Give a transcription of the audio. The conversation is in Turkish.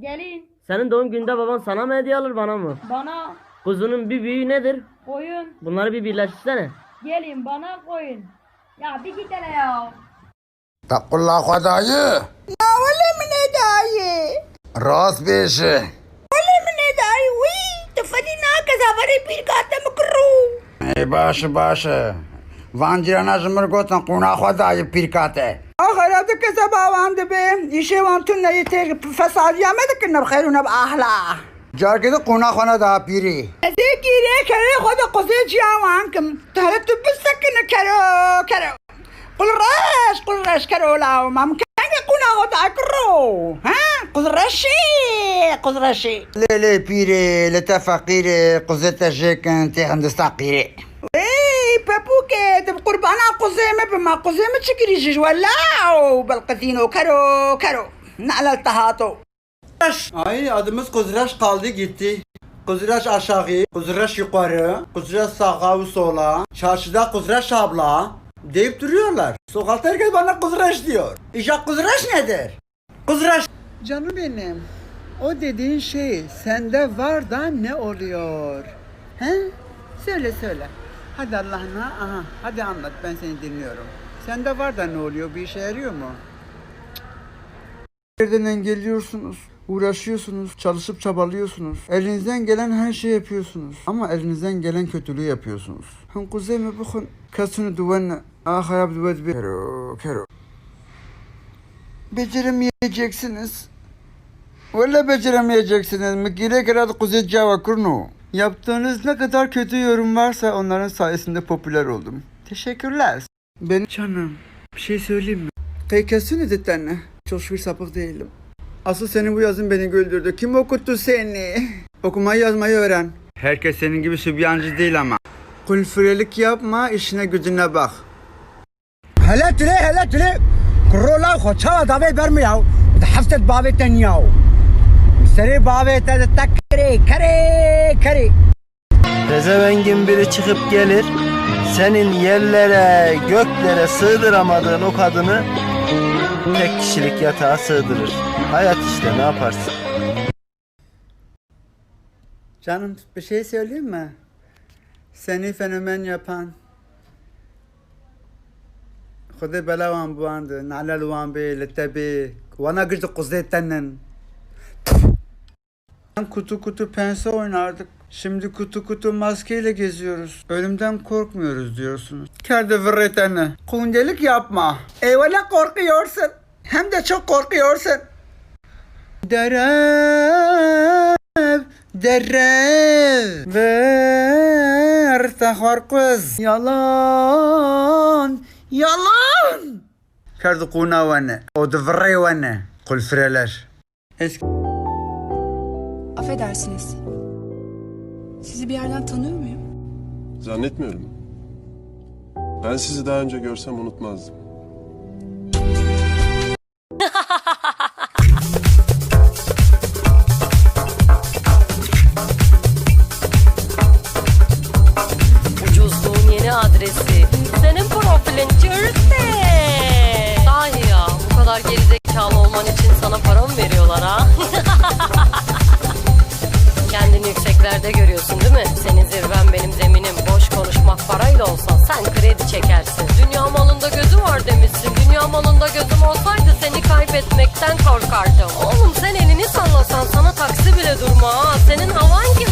Gelin. Senin doğum günde baban sana mı hediye alır bana mı? Bana Kuzunun bir büyüğü nedir? koyun. Bunları bir birleştirsene. Gelin bana koyun. Ya bir git hele ya. Takullah dayı. Ya öyle mi ne dayı? Rast bir işi. Öyle mi ne dayı? Uy, tıfadın hakeza varı bir katı kuru? Ey başı başı. Van cirana jımır gotan kuna dayı pirkate. كذا باوان دبي يشي وانتنا يتيغ فساد يا مدك إنه بخير ونبأهلا جار كده قونا خنا دا بيري ذيكي ريك ريك خذ قصيد يا وانكم تهلت بسكن كرو كرو قل راش قل راش كرو لا ما ممكن قونا غدا كرو ها قل راشي قل راشي لي لي بيري لتا فقيري قزتا جيكن تي هندستا قيري ايه بابوكي تب قربانا قزيمة بما قزيمة تشكري جيج ولاو بالقدينو كرو كرو نعلى التهاتو Ay adımız Kuzraş kaldı gitti. Kuzraş aşağı, Kuzraş yukarı, Kuzraş sağa ve sola, çarşıda Kuzraş abla deyip duruyorlar. Sokakta herkes bana Kuzraş diyor. İşte Kuzraş nedir? Kuzraş Canım benim. O dediğin şey sende var da ne oluyor? He? Söyle söyle. Hadi Allah'ına. Aha, hadi anlat ben seni dinliyorum. Sende var da ne oluyor? Bir işe yarıyor mu? Yerden engelliyorsunuz. Uğraşıyorsunuz, çalışıp çabalıyorsunuz. Elinizden gelen her şeyi yapıyorsunuz. Ama elinizden gelen kötülüğü yapıyorsunuz. Hem kuzey mi bakın kasını duvarına. Ah hayab duvar bir. Kero, kero. Beceremeyeceksiniz. Valla beceremeyeceksiniz. Mekire kere kuzey cevap kurnu. Yaptığınız ne kadar kötü yorum varsa onların sayesinde popüler oldum. Teşekkürler. Ben canım bir şey söyleyeyim mi? PKS'ün editlerine. Çok şükür sapık değilim. Asıl senin bu yazın beni güldürdü. Kim okuttu seni? Okumayı yazmayı öğren. Herkes senin gibi sübyancı değil ama. Kulfrelik yapma, işine gücüne bak. Hele tüle hele tüle. Kurola koça adamı vermiyor. Haftet babeten yahu. سري بابي تك كري كري كري Pezevengin biri çıkıp gelir, senin yerlere, göklere sığdıramadığın o kadını tek kişilik yatağa sığdırır. Hayat işte ne yaparsın? Canım bir şey söyleyeyim mi? Seni fenomen yapan خذي بلا وان بواند نعلى الوان بي للتبي وانا قلت قصديتنن Kutu kutu pense oynardık. Şimdi kutu kutu maskeyle geziyoruz. Ölümden korkmuyoruz diyorsunuz. Kerde vırretene. Kundelik yapma. Eyvallah korkuyorsun. Hem de çok korkuyorsun. Derev, derev. Ver kız. Yalan, yalan. Kerde kuna vane. O da vırre vane. Kul freler. Eski Affedersiniz. Sizi bir yerden tanıyor muyum? Zannetmiyorum. Ben sizi daha önce görsem unutmazdım. Yükseklerde görüyorsun değil mi? Senin zirven benim zeminim. Boş konuşmak parayla olsa sen kredi çekersin. Dünya malında gözü var demişsin. Dünya malında gözüm olsaydı seni kaybetmekten korkardım. Oğlum sen elini sallasan sana taksi bile durma. Senin havan kime